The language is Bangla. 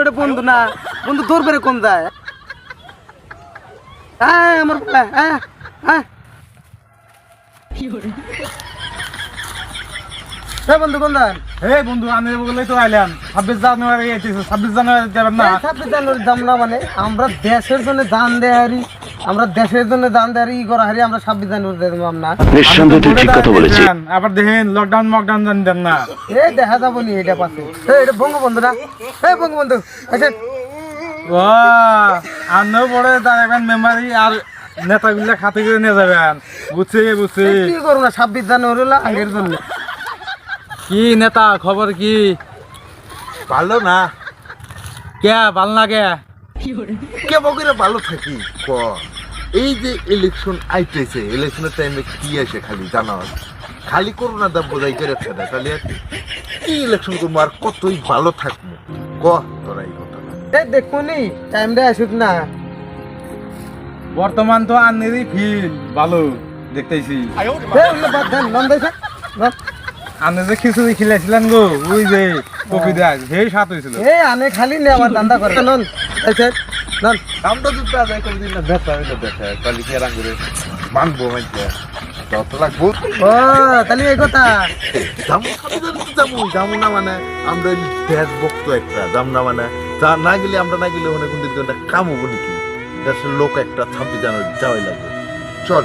ওটা বন্ধু না। বন্ধু তোর বেড়ে কোন যায়? হ্যাঁ আমার হ্যাঁ হ্যাঁ হ্যাঁ বন্ধু কোন যায় হে বন্ধু আমি বলেই তো আইলাম। ছাব্বিশ জানুয়ারি এসেছে ছাব্বিশ জানুয়ারি যাবেন না? ছাব্বিশ জানুয়ারি দাম না মানে আমরা দেশের জন্য দান দেয় আমরা দেশের জন্য দান দেয় হারি ই করা হারি আমরা জানুয়ারি দেবো না নিঃসন্দেহে তুই ঠিক কথা বলেছিস। আবার দেখেন লকডাউন মকডাউন জানি দেন না। এ দেখা যাব নি এটা পাশে। এ, এটা বঙ্গবন্ধু না এ বঙ্গবন্ধু আচ্ছা ও আমিও পরে দাঁড়াবেন মেম্বারি আর নেতাগুলা খাতে করে নিয়ে যাবেন। বুঝছি বুঝছি। কি করব না ছাব্বিশ জানুয়ারি হলো আগের জন্য। কি নেতা খবর কি? ভালো না। কে ভালো লাগে কে? বকিরা ভালো থাকি? ক এই যে ইলেকশন আইতেছে ইলেকশনের টাইমে কি আসে খালি জানা খালি করোনা দা বোঝাই করে ফেলে খালি আর কি? ইলেকশন করব আর কতই ভালো থাকব? ক তোরা এই কথা এই দেখুনি টাইমটা আসুক না। বর্তমান তো আনেরই ফিল ভালো দেখতেছি। বাদ দেন, আনে যে খিচুড়ি খিলাইছিলেন গো ওই যে কপি দেয় সেই স্বাদ হয়েছিল এ আনে খালি নেওয়ার ধান্দা করে। নন আচ্ছা নন আমরা তো তা যাই করে দিন না হইলে দেখা কালি কি রাং করে মানবো মানতে তত লাগবো। ও তাহলে এই কথা। না মানে আমরা এই দেশ ভক্ত একটা না মানে যা না গেলে আমরা না গেলে ওখানে কিন্তু একটা কাম হব নাকি দেশের লোক একটা ছাব্বিশ জানুয়ারি যাওয়াই লাগবে। চল।